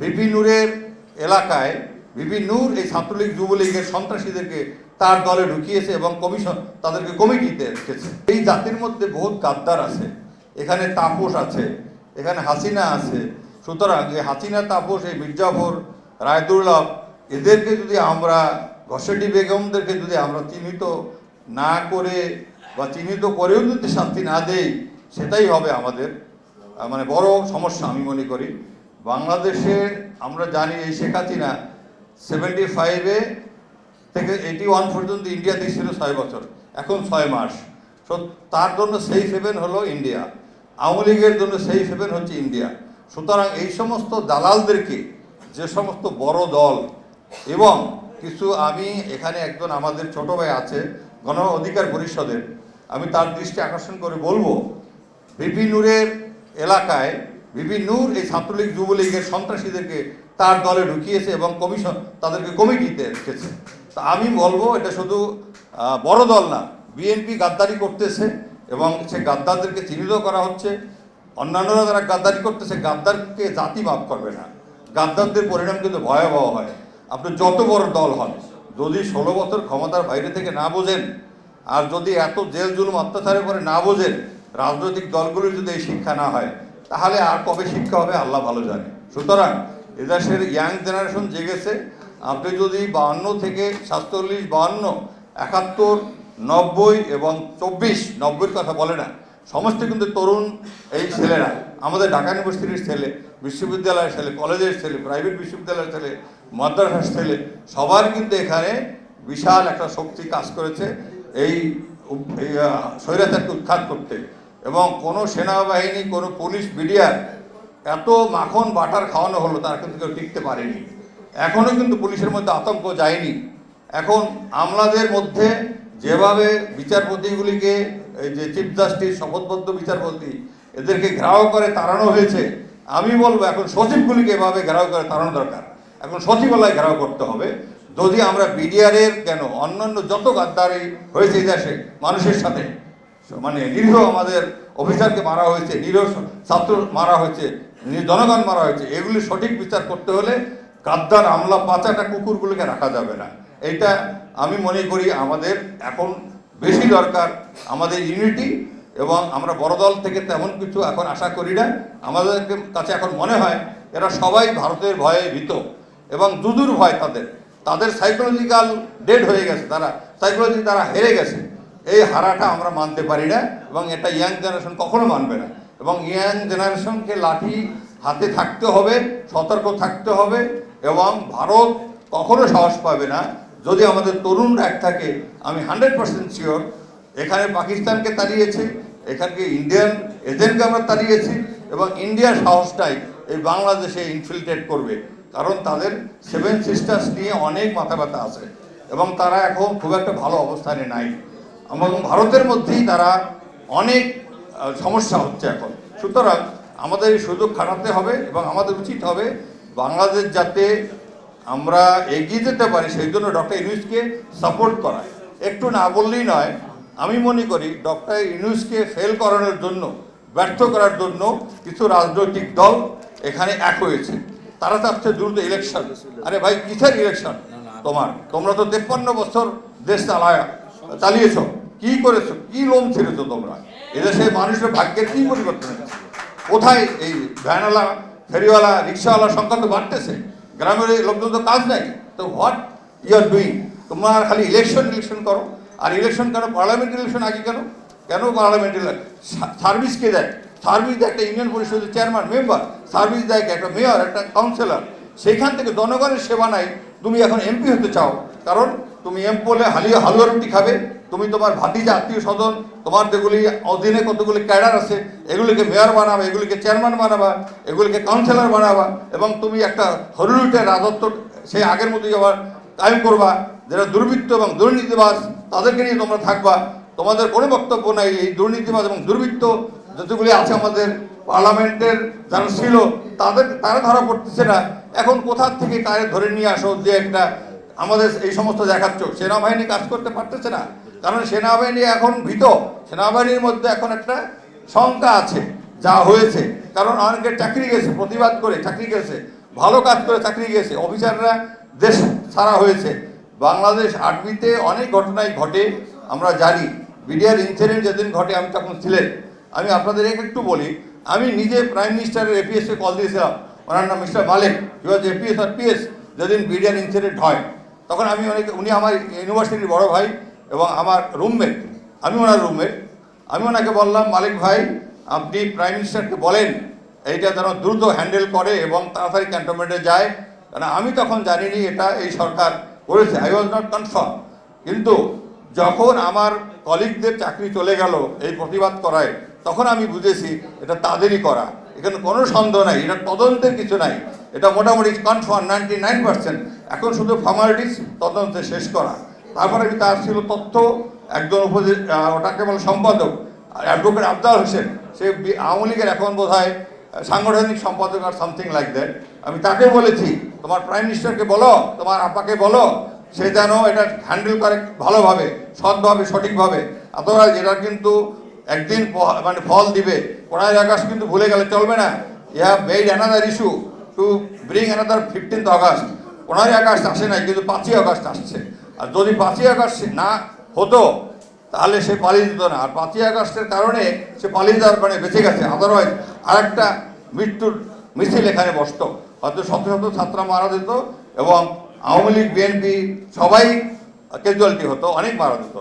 BP নূরের এলাকায়, BP নূর এই ছাত্রলীগ যুবলীগের সন্ত্রাসীদেরকে তার দলে ঢুকিয়েছে এবং কমিশন, তাদেরকে কমিটিতে রেখেছে। এই জাতির মধ্যে বহুত গাদ্দার আছে। এখানে তাপস আছে, এখানে হাসিনা আছে। সুতরাং এই হাসিনা, তাপস, এই মির্জাফর রায়দুল্লভ এদেরকে যদি আমরা ঘসেটি বেগমদেরকে যদি আমরা চিহ্নিত না করে বা চিহ্নিত করেও যদি শাস্তি না দেই, সেটাই হবে আমাদের মানে বড় সমস্যা আমি মনে করি। বাংলাদেশে আমরা জানি এই শেখ হাসিনা সেভেন্টি ফাইভে থেকে এইটি ওয়ান পর্যন্ত ইন্ডিয়াতে ছিল ছয় বছর। এখন ছয় মাস। সো, তার জন্য সেই সেভেন হলো ইন্ডিয়া আওয়ামী লীগের জন্য সেই সেভেন হচ্ছে ইন্ডিয়া সুতরাং এই সমস্ত দালালদেরকে, যে সমস্ত বড় দল, এবং কিছু আমি এখানে একজন আমাদের ছোট ভাই আছে, গণ অধিকার পরিষদের, আমি তার দৃষ্টি আকর্ষণ করে বলব বিপি নূরের এলাকায় বিপি নূর এই ছাত্রলীগ যুবলীগের সন্ত্রাসীদেরকে তার দলে ঢুকিয়েছে এবং কমিশন তাদেরকে কমিটিতে রেখেছে। তা আমি বলব, এটা শুধু বড় দল না, বিএনপি গাদ্দারি করতেছে এবং সে গাদ্দারদেরকে চিহ্নিত করা হচ্ছে। অন্যান্যরা যারা গাদ্দারি করতেছে গাদ্দারকে জাতি মাফ করবে না। গাদ্দারদের পরিণাম কিন্তু ভয়াবহ হয়। আপনি যত বড় দল হন, যদি ষোলো বছর ক্ষমতার বাইরে থেকে না বোঝেন, আর যদি এত জেল জুলুম অত্যাচারের পরে না বোঝেন, রাজনৈতিক দলগুলির যদি এই শিক্ষা না হয় তাহলে আর কবে শিক্ষা হবে আল্লাহ ভালো জানে। সুতরাং এদেশের ইয়াং জেনারেশন জেগেছে, আপনি যদি বাহান্ন থেকে সাতচল্লিশ, বাহান্ন, একাত্তর, নব্বই এবং চব্বিশ, নব্বইয়ের কথা বলে না, সমস্ত কিন্তু তরুণ এই ছেলেরা, আমাদের ঢাকা ইউনিভার্সিটির ছেলে, বিশ্ববিদ্যালয়ের ছেলে, কলেজের ছেলে, প্রাইভেট বিশ্ববিদ্যালয়ের ছেলে, মাদ্রাসার ছেলে, সবার কিন্তু এখানে বিশাল একটা শক্তি কাজ করেছে এই স্বৈরাচারকে উৎখাত করতে। এবং কোনো সেনাবাহিনী, কোনো পুলিশ মিডিয়ার এত মাখন বাটার খাওয়ানো হলো, তারা কিন্তু কেউ টিকতে পারেনি। এখনও কিন্তু পুলিশের মধ্যে আতঙ্ক যায়নি। এখন আমলাদের মধ্যে যেভাবে বিচারপতিগুলিকে, এই যে চিফ জাস্টিস শপথবদ্ধ বিচারপতি, এদেরকে ঘেরাও করে তাড়ানো হয়েছে, আমি বলব এখন সচিবগুলিকে এভাবে ঘেরাও করে তাড়ানো দরকার। এখন সচিবালয় ঘেরাও করতে হবে। যদি আমরা বিডিআরের কেন অন্যান্য যত গাদ্দারি হয়েছে এই মানুষের সাথে মানে নিরীহ আমাদের অফিসারকে মারা হয়েছে, নিরীহ ছাত্র মারা হয়েছে জনগণ মারা হয়েছে। এগুলি সঠিক বিচার করতে হলে গাদ্দার আমলা পাচাটা কুকুরগুলোকে রাখা যাবে না। এটা আমি মনে করি আমাদের এখন বেশি দরকার, আমাদের ইউনিটি এবং আমরা বড় দল থেকে তেমন কিছু এখন আশা করি না। আমাদের কাছে এখন মনে হয় এরা সবাই ভারতের ভয়ে ভীত এবং দুদূর ভয় তাদের। তাদের সাইকোলজিক্যাল ডেড হয়ে গেছে, তারা সাইকোলজি তারা হেরে গেছে। এই হারাটা আমরা মানতে পারি না এবং এটা ইয়াং জেনারেশন কখনো মানবে না। এবং ইয়াং জেনারেশনকে লাঠি হাতে থাকতে হবে, সতর্ক থাকতে হবে এবং ভারত কখনো সাহস পাবে না। যদি আমাদের তরুণরা এক থাকে, আমি হান্ড্রেড পার্সেন্ট শিওর, এখানে পাকিস্তানকে তাড়িয়েছে, এখানকে ইন্ডিয়ান এজেন্টকে আমরা তাড়িয়েছি এবং ইন্ডিয়ার সাহসটাই এই বাংলাদেশে ইনফিল্ট্রেট করবে। কারণ তাদের সেভেন সিস্টার্স নিয়ে অনেক মাথা ব্যথা আছে এবং তারা এখন খুব একটা ভালো অবস্থানে নাই। এবং ভারতের মধ্যেই তারা অনেক সমস্যা হচ্ছে এখন। সুতরাং আমাদের এই সুযোগ খাটাতে হবে এবং আমাদের উচিত হবে বাংলাদেশ যাতে আমরা এগিয়ে যেতে পারি সেই জন্য ডক্টর ইউনুসকে সাপোর্ট করা। একটু না বললেই নয় আমি মনে করি ডক্টর ইউনুসকে ফেল করানোর জন্য ব্যর্থ করার জন্য কিছু রাজনৈতিক দল এখানে এক হয়েছে। তারা চাচ্ছে দ্রুত ইলেকশন আরে ভাই কিসের ইলেকশন তোমার। তোমরা তো তেপ্পান্ন বছর দেশ চালায় চালিয়েছ। কি করেছ? কি লোম ছেড়েছো তোমরা? এদেশে মানুষের ভাগ্যের কি পরিবর্তন হয়েছে? কোথায় এই ভ্যানওয়ালা, ফেরিওয়ালা, রিক্সাওয়ালা সংখ্যা তো বাড়তেছে? গ্রামের লোকজন তো কাজ নাই। তো হোয়াট ইউ আর ডুইং তোমরা খালি ইলেকশন ইলেকশন করো। আর ইলেকশন কেন? পার্লামেন্ট ইলেকশন আগে কেন? কেন পার্লামেন্ট সার্ভিস কে দেয়? সার্ভিস দেয় একটা ইউনিয়ন পরিষদের চেয়ারম্যান মেম্বার সার্ভিস দেয় একটা মেয়র একটা কাউন্সিলর সেখান থেকে জনগণের সেবা নাই। তুমি এখন এমপি হতে চাও। কারণ তুমি এম হলে হালিয়া হালুয়া রুটি খাবে, তুমি তোমার ভাতিজা, আত্মীয় স্বজন, তোমার যেগুলি অধীনে কতগুলি ক্যাডার আছে, এগুলিকে মেয়র বানাবা, এগুলিকে চেয়ারম্যান বানাবা, এগুলিকে কাউন্সিলর বানাবা, এবং তুমি একটা হরিলুটের রাজত্ব সেই আগের মতোই আবার কায়েম করবা, যারা দুর্বৃত্ত এবং দুর্নীতিবাস তাদেরকে নিয়ে তোমরা থাকবা। তোমাদের কোনো বক্তব্য নাই, এই দুর্নীতিবাজ এবং দুর্বৃত্ত যতগুলি আছে আমাদের পার্লামেন্টের, যারা ছিল, তাদের, তারা ধরা পড়তেছে না। এখন কোথা থেকে তারা ধরে নিয়ে আসো যে একটা আমাদের এই সমস্ত দেখাচ্ছ সেনাবাহিনী কাজ করতে পারতেছে না। কারণ সেনাবাহিনী এখন ভীত। সেনাবাহিনীর মধ্যে এখন একটা শঙ্কা আছে, যা হয়েছে। কারণ অনেকে চাকরি গেছে, প্রতিবাদ করে চাকরি গেছে, ভালো কাজ করে চাকরি গেছে। অফিসাররা দেশ ছাড়া হয়েছে। বাংলাদেশ আর্মিতে অনেক ঘটনাই ঘটে, আমরা জানি। বিডিআর ইনসিডেন্ট যেদিন ঘটে, আমি তখন ছিলেন। আমি আপনাদের একটু বলি, আমি নিজে প্রাইম মিনিস্টারের এপিএসকে কল দিয়েছিলাম। ওনার নাম mister Malik. He was APS R PS যেদিন বিডিআর ইনসিডেন্ট হয়। তখন আমি অনেক, উনি আমার ইউনিভার্সিটির বড় ভাই এবং আমার রুমমেট। আমি ওনার রুমমেট। আমি ওনাকে বললাম, মালিক ভাই, আপনি প্রাইম মিনিস্টারকে বলেন, এইটা যেন দ্রুত হ্যান্ডেল করে এবং তাড়াতাড়ি ক্যান্টনমেন্টে যায়। কারণ আমি তখন জানিনি এটা এই সরকার করেছে। আই ওয়াজ নট কনফার্ম কিন্তু যখন আমার কলিগদের চাকরি চলে গেল এই প্রতিবাদ করায়, তখন আমি বুঝেছি এটা তাদেরই করা। এখানে কোনো সন্দেহ নাই, এটা তদন্তের কিছু নাই। এটা মোটামুটি কনফার্ম নাইনটি নাইন পার্সেন্ট এখন শুধু ফর্মালিটিস তদন্তে শেষ করা। তারপরে তার ছিল তথ্য, একজন উপজে ওটাকে বলে সম্পাদক অ্যাডভোকেট আবদার হোসেন, সে আওয়ামী লীগের এখন বোধ হয় সাংগঠনিক সম্পাদক আর সামথিং লাইক দ্যাট আমি তাকে বলেছি, তোমার প্রাইম মিনিস্টারকে বলো, তোমার আপাকে বলো, সে যেন এটা হ্যান্ডেল করে ভালোভাবে, সৎভাবে, সঠিকভাবে। অতএব এটা কিন্তু একদিন মানে ফল দিবে পনেরোই আকাশ কিন্তু ভুলে গেলে চলবে না। ইহা made another issue to bring another fifteenth August পনেরোই আগস্ট আসে নাই, কিন্তু পাঁচই আগস্ট আসছে। আর যদি পাঁচই আগস্ট না হতো, তাহলে সে পালিয়ে যেত না। আর পাঁচই আগস্টের কারণে সে পালিয়ে যাওয়ার কারণে বেঁচে গেছে। আদারওয়াইজ আরেকটা মৃত্যুর মিছিল এখানে বসতো। হয়তো শত শত ছাত্রা মারা যেত এবং আওয়ামী লীগ বিএনপি সবাই ক্যাজুয়ালিটি হতো, অনেক মারা যেত।